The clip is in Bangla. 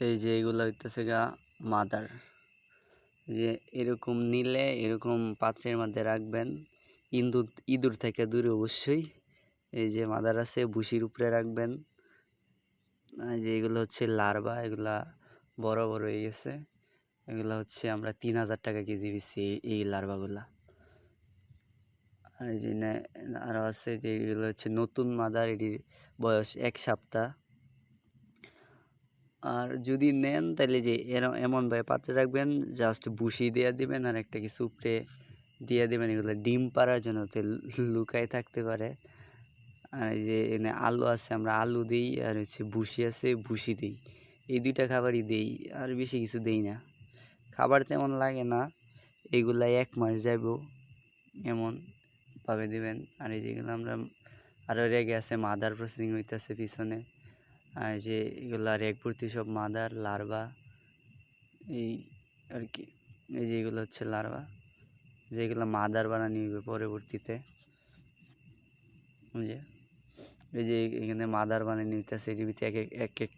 এই যে এগুলো হইতেছে গা মাদার। যে এরকম নিলে এরকম পাত্রের মধ্যে রাখবেন। ইঁদুর ইঁদুর থেকে দূরে অবশ্যই। এই যে মাদার আছে বুসির উপরে রাখবেন। যে এগুলো হচ্ছে লার্ভা, এগুলা বড় বড় হয়ে গেছে। এগুলো হচ্ছে আমরা তিন হাজার টাকা কেজি বেচি এই- লার্ভাগুলা। আর এই যে নে- আরও আছে যে এগুলো হচ্ছে নতুন মাদার, এটির বয়স এক সপ্তাহ। আর যদি নেন তাহলে যে এরম- এমন ভাবে পাত্রে রাখবেন জাস্ট বুসি দিয়ে দিবেন আর একটা কিছু উপরে দিয়ে দিবেন, এগুলো ডিম পাড়ার জন্য লুকায় থাকতে পারে। আর এই যে এনে আলু আছে, আমরা আলু দিই আর হচ্ছে ভুসি আছে, ভুসি দিই। এই দুইটা খাবারই দিই, আর বেশি কিছু দেই না। খাবার তেমন লাগে না এগুলা এক মাস যাইব, এমন ভাবে দিবেন। আর এই যেগুলো আমরা আরও রেগে আছে, মাদার প্রসেসিং হইতেছে পিছনে। যে এগুলো রেগ ভর্তি সব মাদার লার্ভা এই আর কি এই যে এগুলো হচ্ছে লার্ভা যেগুলো মাদার বানানি হবে পরবর্তীতে। বুঝে এই যে এখানে মাদার বানিয়ে নিতেছে এক এক এক এক